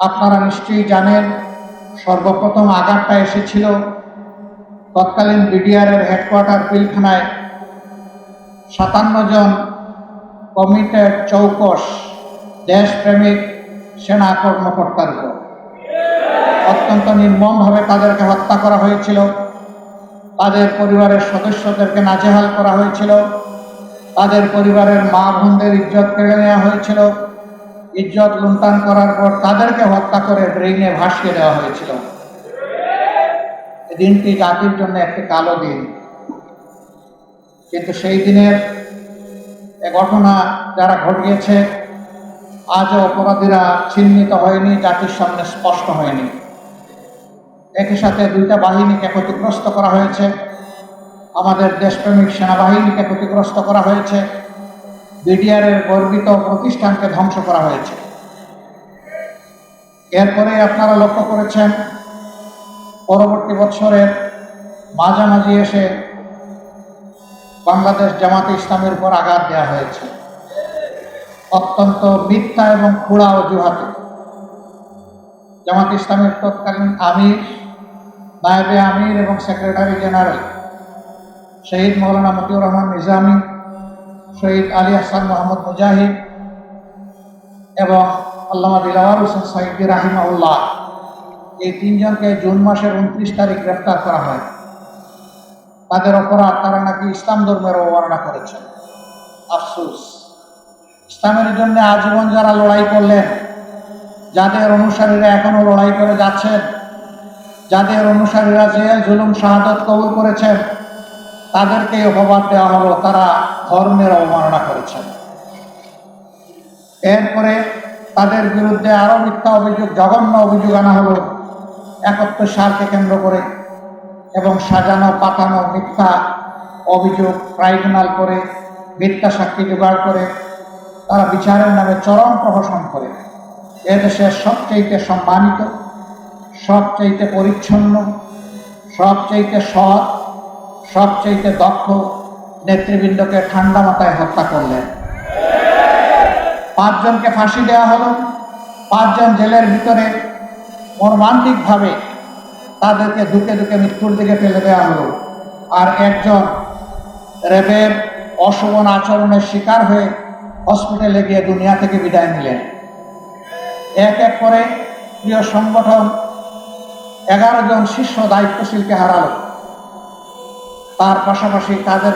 আপনারা নিশ্চয়ই জানেন, সর্বপ্রথম আঘাতটা এসেছিল তৎকালীন বিডিআরের হেডকোয়ার্টার পিলখানায়। সাতান্ন জন কমিটেড চৌকস, দেশপ্রেমিক, সেনা কর্মকর্তার উপর। অত্যন্ত নির্মমভাবে তাদেরকে হত্যা করা হয়েছিল। তাদের পরিবারের সদস্যদেরকে নাজেহাল করা হয়েছিল। তাদের পরিবারের মা বোনদের ইজ্জত কেড়ে নেওয়া হয়েছিল। ইজ্জত লুণ্ঠন করার পর তাদেরকে হত্যা করে ড্রেনে ভাসিয়ে দেওয়া হয়েছিল। দিনটি জাতির জন্য একটি কালো দিন। কিন্তু সেই দিনের ঘটনা যারা ঘটিয়েছে, আজও অপরাধীরা চিহ্নিত হয়নি, জাতির সামনে স্পষ্ট হয়নি। একই সাথে দুইটা বাহিনীকে ক্ষতিগ্রস্ত করা হয়েছে। আমাদের দেশপ্রেমিক সেনাবাহিনীকে ক্ষতিগ্রস্ত করা হয়েছে। বিডিআরের গর্বিত প্রতিষ্ঠানকে ধ্বংস করা হয়েছে। এরপরে আপনারা লক্ষ্য করেছেন, পরবর্তী বছরের মাঝামাঝি এসে বাংলাদেশ জামাতে ইসলামের উপর আঘাত দেওয়া হয়েছে। অত্যন্ত মিথ্যা এবং খুড়া অজুহাতে। জামাত ইসলামের তৎকালীন আমির, নায়েবে আমির এবং সেক্রেটারি জেনারেল শহীদ মৌলানা মতিউর রহমান নিজামী শহীদ আলী হাসান মোহাম্মদ মুজাহিদ এবং আল্লামা দিলাওয়ার হোসেন সাইদি রাহিমাউল্লাহ এই তিনজনকে জুন মাসের উনত্রিশ তারিখ গ্রেপ্তার করা হয়। তাদের অপরাধ তারা নাকি ইসলাম ধর্মের অবমাননা করেছেন আফসুস। ইসলামের জন্য আজীবন যারা লড়াই করলেন, যাদের অনুসারীরা এখনও লড়াই করে যাচ্ছেন, যাদের অনুসারীরা জেল, জুলুম, শাহাদত কবুল করেছেন তাদেরকে অপবাদ দেওয়া হলো, তারা ধর্মের অবমাননা করেছেন এরপরে তাদের বিরুদ্ধে আরও মিথ্যা অভিযোগ, জঘন্য অভিযোগ আনা হলো একাত্তর সালকে কেন্দ্র করে, এবং সাজানো, পাতানো মিথ্যা অভিযোগ, ট্রাইব্যুনাল করে, মিথ্যা সাক্ষী জোগাড় করে, তারা বিচারের নামে চরম প্রহসন করে। এদেশের সবচেয়ে সম্মানিত সবচেয়ে পরিচ্ছন্ন সবচেয়ে সৎ সবচেয়ে দক্ষ নেতৃবৃন্দকে ঠান্ডা মাথায় হত্যা করলেন। পাঁচজনকে ফাঁসি দেওয়া হলো। পাঁচজন জেলের ভিতরে মর্মান্তিকভাবে তাদেরকে দুকে দুকে মৃত্যুর দিকে ফেলে দেওয়া হলো। আর একজন রেবের অশোভন আচরণের শিকার হয়ে হসপিটালে গিয়ে দুনিয়া থেকে বিদায় নিলেন। এক এক করে প্রিয় সংগঠন এগারো জন শীর্ষ দায়িত্বশীলকে হারালো। তার পাশাপাশি তাদের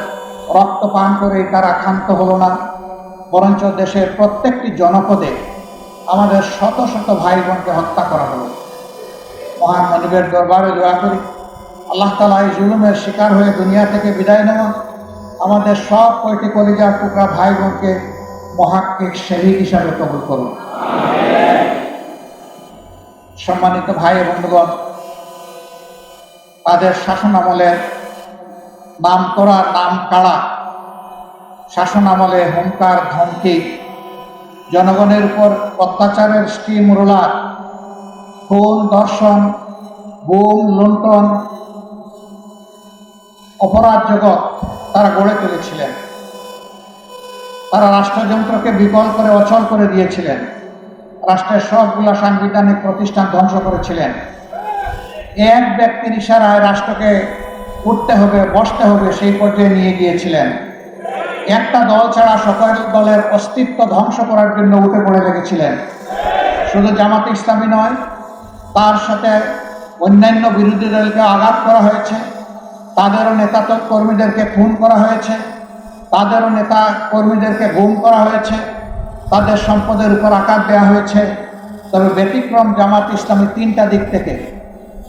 রক্ত পান করে তারা ক্ষান্ত হলো না। বরঞ্চ দেশের প্রত্যেকটি জনপদে আমাদের শত শত ভাই বোনকে হত্যা করা হলো। মহান দরবারে দোয়া করি, আল্লাহ তালা এই জুলুমের শিকার হয়ে দুনিয়া থেকে বিদায় নেওয়া আমাদের সব কয়টি কলিজার টুকরা ভাই বোনকে মহাক্কিক শহীদ হিসাবে কবুল করুন। সম্মানিত ভাই বন্ধুগণ, তাদের শাসন আমলের নাম করা নাম কাড়া। শাসন আমলে হুঙ্কার, ধমকি। জনগণের উপর অত্যাচারের স্টিম রোলার। খুন দর্শন গুম, লুণ্ঠন। অপরাধ জগৎ তারা গড়ে তুলেছিলেন। তারা রাষ্ট্রযন্ত্রকে বিকল করে অচল করে দিয়েছিলেন। রাষ্ট্রের সবগুলা সাংবিধানিক প্রতিষ্ঠান ধ্বংস করেছিলেন। এক ব্যক্তির ইশারায় রাষ্ট্রকে উঠতে হবে, বসতে হবে, সেই পর্যায়ে নিয়ে গিয়েছিলেন। একটা দল ছাড়া সকল দলের অস্তিত্ব ধ্বংস করার জন্য উঠে পড়ে লেগেছিলেন। শুধু জামাত ইসলামী নয়, তার সাথে অন্যান্য বিরোধী দলকে আঘাত করা হয়েছে। তাদেরও নেতা কর্মীদেরকে খুন করা হয়েছে। তাদেরও নেতা কর্মীদেরকে গুম করা হয়েছে। তাদের সম্পদের উপর আঘাত দেওয়া হয়েছে। তবে ব্যতিক্রম জামাত ইসলামী তিনটা দিক থেকে।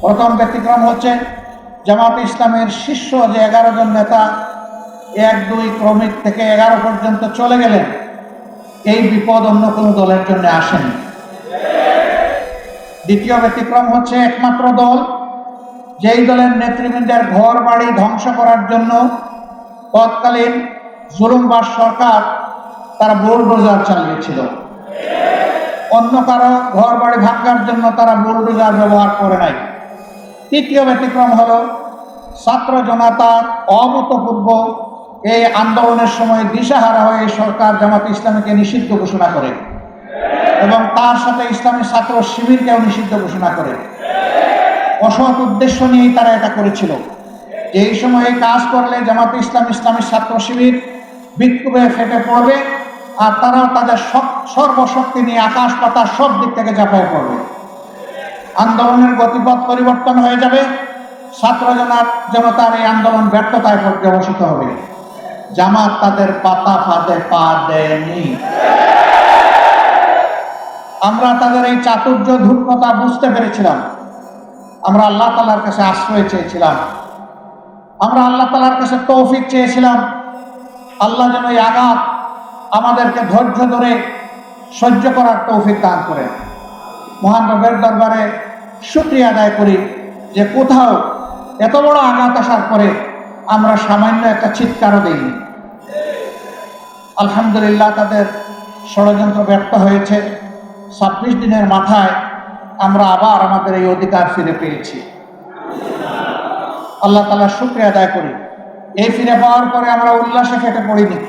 প্রথম ব্যতিক্রম হচ্ছে জামাত ইসলামের শীর্ষ যে এগারো জন নেতা, এক, দুই ক্রমিক থেকে এগারো পর্যন্ত চলে গেলেন। এই বিপদ অন্য কোনো দলের জন্য আসেনি। দ্বিতীয় ব্যতিক্রম হচ্ছে একমাত্র দল, যেই দলের নেতৃবৃন্দের ঘর বাড়ি ধ্বংস করার জন্য তৎকালীন জুলুমবাস সরকার তারা বুলডোজার চালিয়েছিল। অন্য কারও ঘর বাড়ি ভাঙার জন্য তারা বুলডোজার ব্যবহার করে নাই। তৃতীয় ব্যতিক্রম হল ছাত্র জনতার অভূতপূর্ব এই আন্দোলনের সময় দিশাহারা হয়ে সরকার জামাত ইসলামীকে নিষিদ্ধ ঘোষণা করে এবং তার সাথে ইসলামী ছাত্র শিবিরকেও নিষিদ্ধ ঘোষণা করে। অসৎ উদ্দেশ্য নিয়েই তারা এটা করেছিল। এই সময় কাজ করলে জামাতে ইসলাম ইসলামী ছাত্র শিবির বিক্ষোভে ফেটে পড়বে আর তারাও তাদের সর্বশক্তি নিয়ে আকাশ পাতাল সব দিক থেকে ঝাঁপায় পড়বে। আন্দোলনের গতিপথ পরিবর্তন হয়ে যাবে। ছাত্র জনতার এই আন্দোলন ব্যর্থতায় পর্যবসিত হবে। জামাত তাদের পাতা ফাঁদে পা দেয়নি। আমরা তাদের এই চাতুর্য ধূর্মতা বুঝতে পেরেছিলাম। আমরা আল্লাহ তালার কাছে আশ্রয় চেয়েছিলাম। আমরা আল্লাহ তালার কাছে তৌফিক চেয়েছিলাম। আল্লাহ যেন এই আঘাত আমাদেরকে ধৈর্য ধরে সহ্য করার তৌফিক দান করে মহান রবের দরবারে শুক্রিয়া আদায় করি যে কোথাও এত বড় আঘাত আসার পরে আমরা সামান্য একটা চিৎকারও দিইনি। আলহামদুলিল্লাহ তাদের ষড়যন্ত্র ব্যর্থ হয়েছে। ছাব্বিশ দিনের মাথায় আমরা আবার আমাদের এই অধিকার ফিরে পেয়েছি। আল্লাহ তালা শুক্রিয়া আদায় করি। এই ফিরে পাওয়ার পরে আমরা উল্লাসে ফেটে পড়িনি।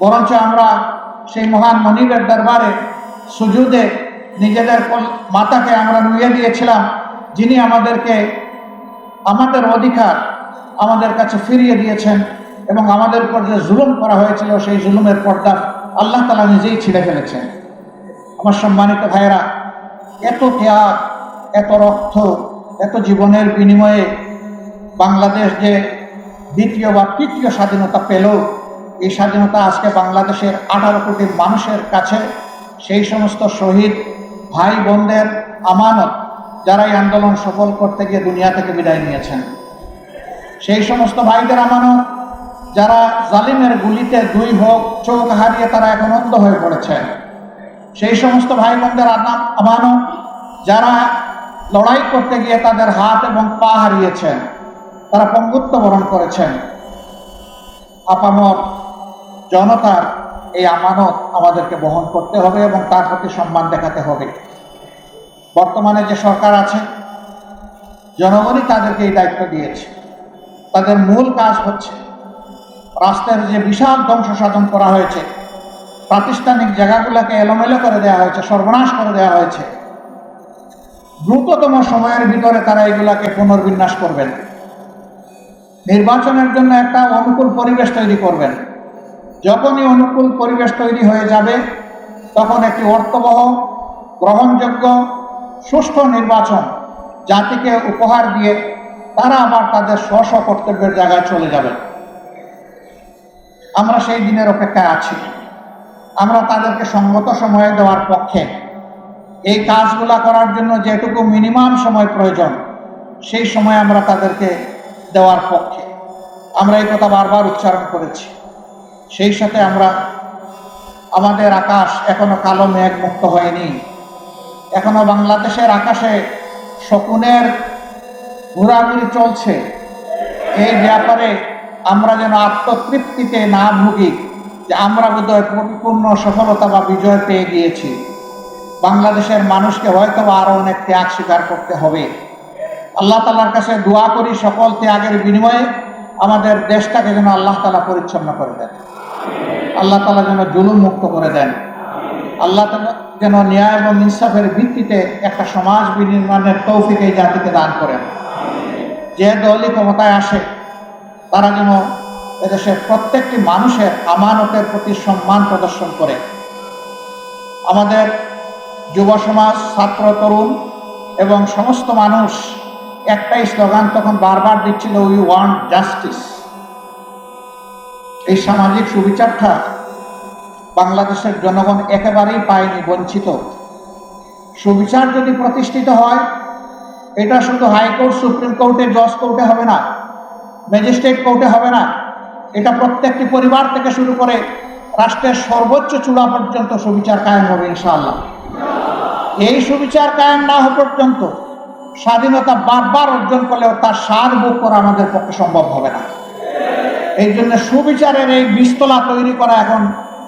বরঞ্চ আমরা সেই মহান মনিবের দরবারে সুজুদে নিজেদের মাথাকে আমরা নুয়ে দিয়েছিলাম, যিনি আমাদেরকে আমাদের অধিকার আমাদের কাছে ফিরিয়ে দিয়েছেন এবং আমাদের উপর যে জুলুম করা হয়েছিল, সেই জুলুমের পর্দা আল্লাহ তালা নিজেই ছিঁড়ে ফেলেছেন। আমার সম্মানিত ভাইয়েরা, এত ত্যাগ, এত রক্ত, এত জীবনের বিনিময়ে বাংলাদেশ যে দ্বিতীয় বা তৃতীয় স্বাধীনতা পেল, এই স্বাধীনতা আজকে বাংলাদেশের আঠারো কোটি মানুষের কাছে সেই সমস্ত শহীদ ভাই বোনদের আমানত যারা এই আন্দোলন সফল করতে গিয়ে দুনিয়া থেকে বিদায় নিয়েছেন। সেই সমস্ত ভাইদের আমানত যারা জালিমের গুলিতে দুই হোক, চোখ হারিয়ে তারা এখন অন্ধ হয়ে পড়েছে। সেই সমস্ত ভাই বোনদের আমানত যারা লড়াই করতে গিয়ে তাদের হাত এবং পা হারিয়েছেন, তারা পঙ্গুত্ব বরণ করেছেন। আপামর জনতার এই আমানত আমাদেরকে বহন করতে হবে এবং তার প্রতি সম্মান দেখাতে হবে। বর্তমানে যে সরকার আছে, জনগণই তাদেরকে এই দায়িত্ব দিয়েছে। তাদের মূল কাজ হচ্ছে রাস্তার যে বিশাল ধ্বংস সাধন করা হয়েছে, প্রাতিষ্ঠানিক জায়গাগুলোকে এলোমেলো করে দেওয়া হয়েছে, সর্বনাশ করে দেওয়া হয়েছে। দ্রুততম সময়ের ভিতরে তারা এগুলাকে পুনর্বিন্যাস করবেন। নির্বাচনের জন্য একটা অনুকূল পরিবেশ তৈরি করবেন। যখনই অনুকূল পরিবেশ তৈরি হয়ে যাবে, তখন একটি অর্থবহ গ্রহণযোগ্য, সুষ্ঠু নির্বাচন জাতিকে উপহার দিয়ে তারা আবার তাদের স্ব কর্তব্যের জায়গায় চলে যাবে। আমরা সেই দিনের অপেক্ষায় আছি। আমরা তাদেরকে সঙ্গত সময়ে দেওয়ার পক্ষে। এই কাজগুলা করার জন্য যেটুকু মিনিমাম সময় প্রয়োজন, সেই সময় আমরা তাদেরকে দেওয়ার পক্ষে। আমরা এই কথা বারবার উচ্চারণ করেছি। সেই সাথে আমরা আমাদের আকাশ এখনও কালো মেঘ মুক্ত হয়নি। এখনও বাংলাদেশের আকাশে শকুনের ঘোরাঘুরি চলছে। এই ব্যাপারে আমরা যেন আত্মতৃপ্তিতে না ভুগি যে আমরা বোধহয় পরিপূর্ণ সফলতা বা বিজয় পেয়ে গিয়েছি। বাংলাদেশের মানুষকে হয়তো আরও অনেক ত্যাগ স্বীকার করতে হবে। আল্লাহ তালার কাছে দোয়া করি সকল ত্যাগের বিনিময়ে আমাদের দেশটাকে যেন আল্লাহ তালা পরিচ্ছন্ন করে দেন। আল্লাহ তালা যেন জুলুম মুক্ত করে দেন। আল্লাহ তালা যেন ন্যায় এবং ইনসাফের ভিত্তিতে একটা সমাজ বিনির্মাণের তৌফিক এই জাতিকে দান করেন। যে দলই ক্ষমতায় আসে, তারা যেন এদেশের প্রত্যেকটি মানুষের আমানতের প্রতি সম্মান প্রদর্শন করে। আমাদের যুব সমাজ, ছাত্র, তরুণ এবং সমস্ত মানুষ একটাই স্লোগান তখন বারবার দিচ্ছিল উই ওয়ান্ট জাস্টিস এই সামাজিক সুবিচারটা বাংলাদেশের জনগণ একেবারেই পায়নি, বঞ্চিত। সুবিচার যদি প্রতিষ্ঠিত হয়, এটা শুধু হাইকোর্ট, সুপ্রিম কোর্টে, জজ কোর্টে হবে না, ম্যাজিস্ট্রেট কোর্টে হবে না, এটা প্রত্যেকটি পরিবার থেকে শুরু করে রাষ্ট্রের সর্বোচ্চ চূড়া পর্যন্ত সুবিচার কায়েম হবে, ইনশাআল্লাহ। এই সুবিচার কায়েম না হওয়া পর্যন্ত স্বাধীনতা বারবার অর্জন করলেও তার সার ভোগ করা আমাদের পক্ষে সম্ভব হবে না। এই জন্য সুবিচারের এই বিস্তলা তৈরি করা এখন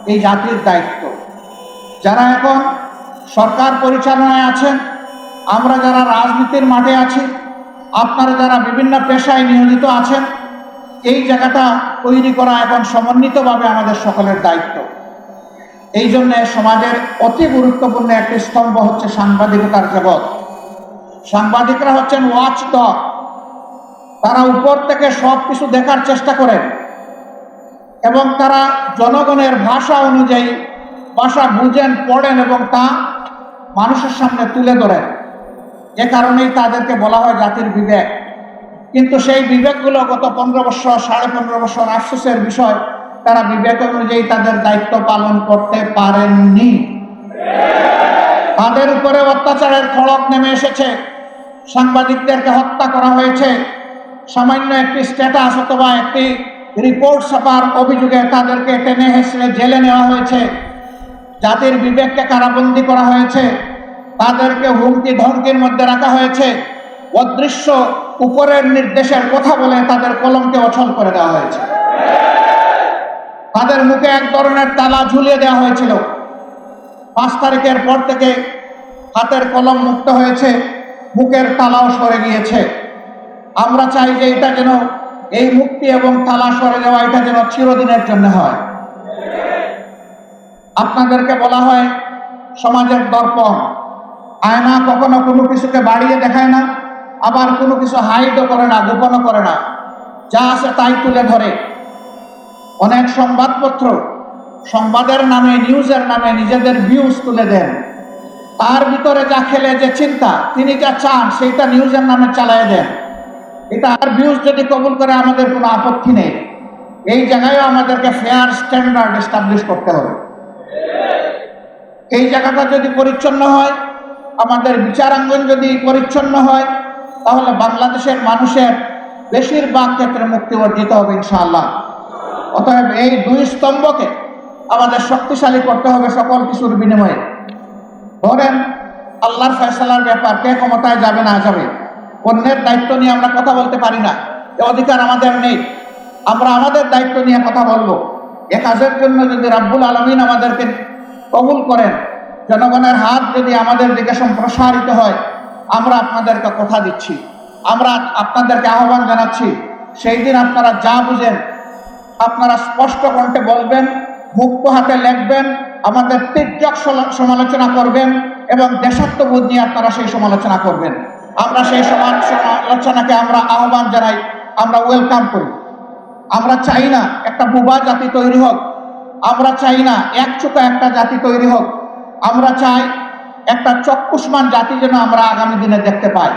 এই জাতির দায়িত্ব। যারা এখন সরকার পরিচালনায় আছেন, আমরা যারা রাজনীতির মাঠে আছি, আপনারা যারা বিভিন্ন পেশায় নিয়োজিত আছেন, এই জায়গাটা তৈরি করা এখন সমন্বিতভাবে আমাদের সকলের দায়িত্ব। এই জন্য সমাজের অতি গুরুত্বপূর্ণ একটি স্তম্ভ হচ্ছে সাংবাদিকতার জগৎ। সাংবাদিকরা হচ্ছেন ওয়াচ ডগ তারা উপর থেকে সব কিছু দেখার চেষ্টা করেন এবং তারা জনগণের ভাষা অনুযায়ী ভাষা বুঝেন, পড়েন এবং তা মানুষের সামনে তুলে ধরেন এ কারণেই তাদেরকে বলা হয় জাতির বিবেক। কিন্তু সেই বিবেকগুলো গত পনেরো বছর, সাড়ে পনেরো বছর আফসোসের বিষয়, তারা বিবেক অনুযায়ী তাদের দায়িত্ব পালন করতে পারেননি। তাদের উপরে অত্যাচারের খড়ক নেমে এসেছে। সাংবাদিকদেরকে হত্যা করা হয়েছে। সামান্য একটি স্ট্যাটাস অথবা একটি রিপোর্ট ছাপার অভিযোগে তাদেরকে টেনে হেসড়ে জেলে নেওয়া হয়েছে। জাতির বিবেককে কারাবন্দি করা হয়েছে। তাদেরকে হুমকি ধমকির মধ্যে রাখা হয়েছে। অদৃশ্য উপরের নির্দেশের কথা বলে তাদের কলমকে অচল করে দেওয়া হয়েছে। তাদের মুখে এক ধরনের তালা ঝুলিয়ে দেওয়া হয়েছিল। পাঁচ তারিখের পর থেকে হাতের কলম মুক্ত হয়েছে। মুখের তালাও সরে গিয়েছে। আমরা চাই যে এটা যেন এই মুক্তি এবং তালা সরে যাওয়া এটা যেন চিরদিনের জন্য হয়। আপনাদেরকে বলা হয় সমাজের দর্পণ। আয়না কখনো কোনো কিছুকে বাড়িয়ে দেখায় না, আবার কোনো কিছু হাইডও করে না, গোপনও করে না। যা আছে তাই তুলে ধরে। অনেক সংবাদপত্র সংবাদের নামে, নিউজের নামে নিজেদের ভিউজ তুলে দেন। তার ভিতরে যা খেলে যে চিন্তা, তিনি যা চান, সেইটা নিউজের নামে চালায় দেন। এটা আর ভিউজ যদি কবুল করে আমাদের কোনো আপত্তি নেই, এই জায়গায়ও আমাদেরকে ফেয়ার স্ট্যান্ডার্ড এস্টাবলিশ করতে হবে। এই জায়গাটা যদি পরিচ্ছন্ন হয়, আমাদের বিচারাঙ্গন যদি পরিচ্ছন্ন হয়, তাহলে বাংলাদেশের মানুষের বেশিরভাগ ক্ষেত্রে মুক্তি অর্জিত হবে ইনশাআল্লাহ। অতএব এই দুই স্তম্ভকে আমাদের শক্তিশালী করতে হবে সকল কিছুর বিনিময়ে। ধরেন, আল্লাহর ফয়সালার ব্যাপার, কে ক্ষমতায় যাবে না যাবে? অন্যের দায়িত্ব নিয়ে আমরা কথা বলতে পারি না। এ অধিকার আমাদের নেই। আমরা আমাদের দায়িত্ব নিয়ে কথা বলব। এ কাজের জন্য যদি রাব্বুল আলমিন আমাদেরকে কবুল করেন, জনগণের হাত যদি আমাদের দিকে সম্প্রসারিত হয়, আমরা আপনাদেরকে কথা দিচ্ছি। আমরা আপনাদেরকে আহ্বান জানাচ্ছি, সেই দিন আপনারা যা বুঝেন, আপনারা স্পষ্ট কণ্ঠে বলবেন, মুক্ত হাতে লিখবেন, আমাদের তির্যক সমালোচনা করবেন এবং দেশাত্মবোধ নিয়ে আপনারা সেই সমালোচনা করবেন। আমরা সেই সমালোচনাকে আমরা আহ্বান জানাই, আমরা ওয়েলকাম করি। আমরা চাই না একটা বুবা জাতি তৈরি হোক, আমরা চাই না একচোখা একটা জাতি তৈরি হোক, আমরা চাই একটা চক্ষুষ্মান জাতি যেন আমরা আগামী দিনে দেখতে পাই।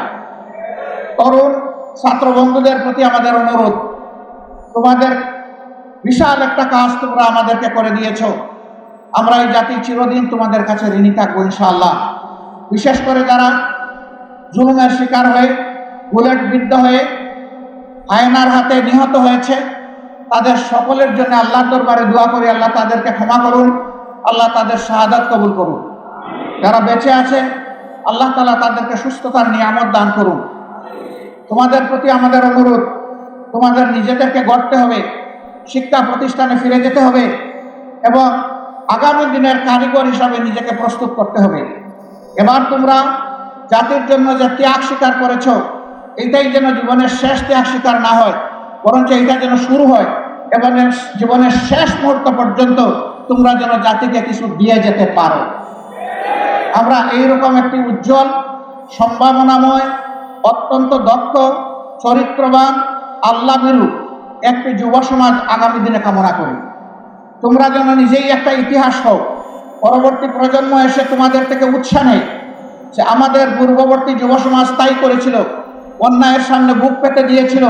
তরুণ ছাত্র বন্ধুদের প্রতি আমাদের অনুরোধ, তোমাদের বিশাল একটা কাজ তোমরা আমাদেরকে করে দিয়েছ। আমরা এই জাতি চিরদিন তোমাদের কাছে ঋণী থাকব ইনশাআল্লাহ। বিশেষ করে যারা জুলুমের শিকার হয়ে, বুলেট বিদ্ধ হয়ে, আয়নার হাতে নিহত হয়েছে। তাদের সকলের জন্য আল্লাহর দরবারে দোয়া করি, আল্লাহ তাদেরকে ক্ষমা করুন, আল্লাহ তাদের শাহাদাত কবুল করুন। যারা বেঁচে আছে, আল্লাহ তালা তাদেরকে সুস্থতার নিয়ামত দান করুন। তোমাদের প্রতি আমাদের অনুরোধ, তোমাদের নিজেদেরকে গড়তে হবে, শিক্ষা প্রতিষ্ঠানে ফিরে যেতে হবে এবং আগামী দিনের কারিগর হিসাবে নিজেকে প্রস্তুত করতে হবে। এবার তোমরা জাতির জন্য যে ত্যাগ স্বীকার করেছ এইটাই যেন জীবনের শেষ ত্যাগ স্বীকার না হয়, বরঞ্চ এইটা যেন শুরু হয় এবং জীবনের শেষ মুহূর্ত পর্যন্ত তোমরা যেন জাতিকে কিছু দিয়ে যেতে পারো। আমরা এইরকম একটি উজ্জ্বল, সম্ভাবনাময়, অত্যন্ত দক্ষ, চরিত্রবান আল্লাহ বিরু একটি যুব সমাজ আগামী দিনে কামনা করি। তোমরা যেন নিজেই একটা ইতিহাস হোক পরবর্তী প্রজন্ম এসে তোমাদের থেকে উৎসাহ নেই যে আমাদের পূর্ববর্তী যুব সমাজ তাই করেছিল। অন্যায়ের সামনে বুক পেতে দিয়েছিল।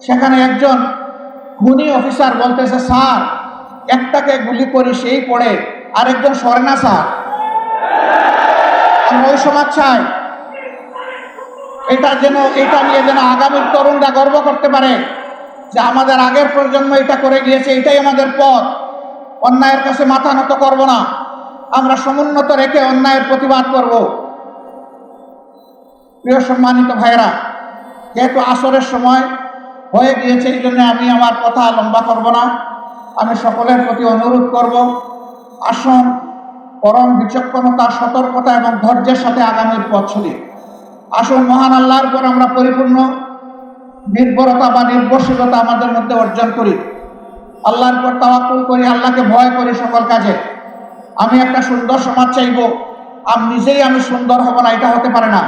সেখানে একজন খুনি অফিসার বলতেছে, স্যার, একটাকে গুলি করি, সেই পড়ে। আরেকজন সরে না, স্যার। আমরা ওই সমাজ চাই। এটা যেন, এটা নিয়ে যেন আগামীর তরুণরা গর্ব করতে পারে যে আমাদের আগের প্রজন্ম এটা করে গিয়েছে, এটাই আমাদের পথ। অন্যায়ের কাছে মাথা নত করব না। আমরা সমুন্নত রেখে অন্যায়ের প্রতিবাদ করব। প্রিয় সম্মানিত ভাইরা যেহেতু আসরের সময় হয়ে গিয়েছে, এই জন্য আমি আমার কথা লম্বা করব না। আমি সকলের প্রতি অনুরোধ করব, আসুন, পরম বিচক্ষণতা, সতর্কতা এবং ধৈর্যের সাথে আগামীর পথ চলি। আসুন, মহান আল্লাহর উপর আমরা পরিপূর্ণ নির্ভরতা বা নির্ভরশীলতা আমাদের মধ্যে অর্জন করি। আল্লাহর পর তাওয়াক্কুল করি, আল্লাহকে ভয় করি সকল কাজে। আমি একটা সুন্দর সমাজ চাইব। আমি নিজেই আমি সুন্দর হব না, এটা হতে পারে না।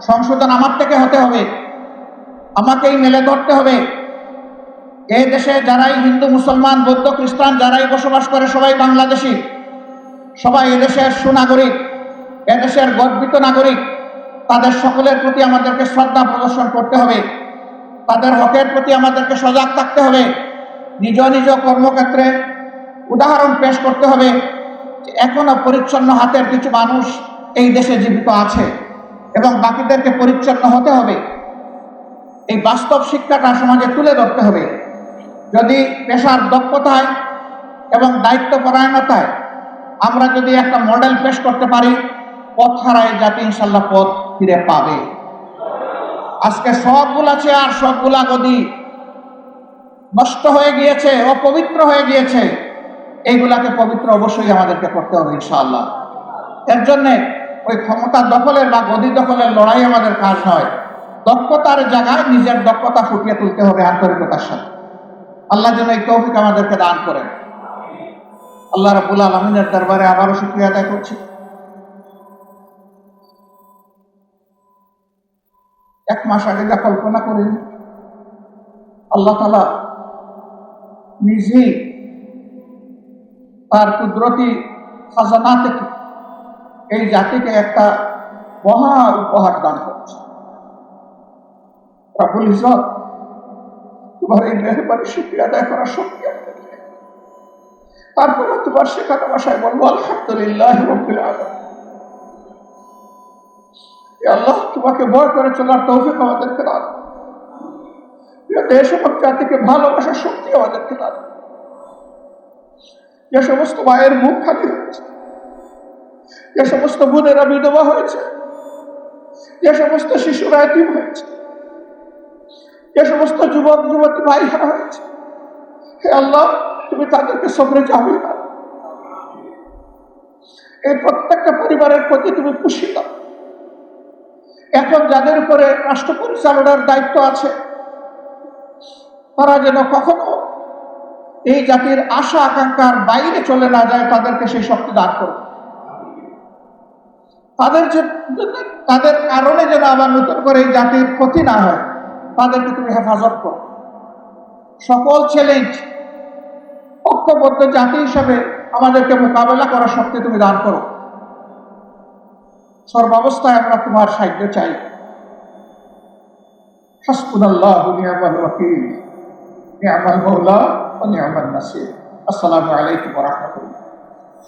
সংশোধন আমার থেকে হতে হবে। আমাকেই মেলে ধরতে হবে। এই দেশে যারাই হিন্দু, মুসলমান, বৌদ্ধ, খ্রিস্টান, যারাই বসবাস করে, সবাই বাংলাদেশি। সবাই এদেশের সুনাগরিক এদেশের গর্বিত নাগরিক। তাদের সকলের প্রতি আমাদেরকে শ্রদ্ধা প্রদর্শন করতে হবে। তাদের হকের প্রতি আমাদেরকে সজাগ থাকতে হবে। নিজ নিজ কর্মক্ষেত্রে উদাহরণ পেশ করতে হবে। এখনও পরিচ্ছন্ন হাতের কিছু মানুষ এই দেশে জীবিত আছে এবং বাকিদেরকে পরিচ্ছন্ন হতে হবে। এই বাস্তব শিক্ষাটা সমাজে তুলে ধরতে হবে। যদি পেশার দক্ষতায় এবং দায়িত্ব পরায়ণতায় আমরা যদি একটা মডেল পেশ করতে পারি, পথ হারায় জাতি ইনশাল্লাহ পথ ফিরে পাবে। আজকে সবগুলা চেয়ার, সবগুলা গদি নষ্ট হয়ে গিয়েছে, অপবিত্র হয়ে গিয়েছে। এইগুলাকে পবিত্র অবশ্যই আমাদেরকে করতে হবে, ইনশাআল্লাহ। এর জন্যে ওই ক্ষমতা দখলের বা গদি দখলের লড়াই আমাদের কাজ নয়। দক্ষতার জায়গায় নিজের দক্ষতা ফুটিয়ে তুলতে হবে আন্তরিকতার সাথে। আল্লাহ যেন এই তৌফিক আমাদেরকে দান করেন। আল্লাহ রাবুল আলমিনের দরবারে আবারও শুক্রিয়া আদায় করছি। এক মাস আগে যা কল্পনা করি আল্লাহ তালা নিজেই তার কুদরতি খাজানা থেকে এই জাতিকে একটা মহা উপহার দান করছে। তোমার এই মেহরবানি শুক্রিয়া আদায় তোমার ভাষায় বলব, আলহামদুলিল্লাহ আল্লাহ, তোমাকে ভয় করে চলার তৌফিক আমাদেরকে দান দেশ এবং জাতিকে ভালোবাসার শক্তি আমাদেরকে দান যে সমস্ত মায়ের মুখ খালি হয়েছে। যে সমস্ত বোনেরা বিধবা হয়েছে। যে সমস্ত শিশুরা এতিম হয়েছে। যে সমস্ত যুবক, যুবতী ভাইরা হয়েছে। হে আল্লাহ, তুমি তাদেরকে সবরে যাবে এই প্রত্যেকটা পরিবারের প্রতি তুমি খুশি দাও। এখন যাদের উপরে রাষ্ট্র পরিচালনার দায়িত্ব আছে, তারা যেন কখনো এই জাতির আশা, আকাঙ্ক্ষার বাইরে চলে না যায়, তাদেরকে সেই শক্তি দান করো তাদের যে তাদের কারণে যেন আবার নতুন করে এই জাতির ক্ষতি না হয়, তাদেরকে তুমি হেফাজত করো। সকল চ্যালেঞ্জ ঐক্যবদ্ধ জাতি হিসাবে আমাদেরকে মোকাবেলা করার শক্তি তুমি দান করো। সর্বাবস্থায় আমরা তোমার সাহায্য চাই। হাসবুনাল্লাহ নিয়ামাল ওয়াকিল। নিয়ামাল মৌলা নিয়ামাল নাসির আসসালামু আলাইকুম ওয়া রাহমাতুল্লাহ।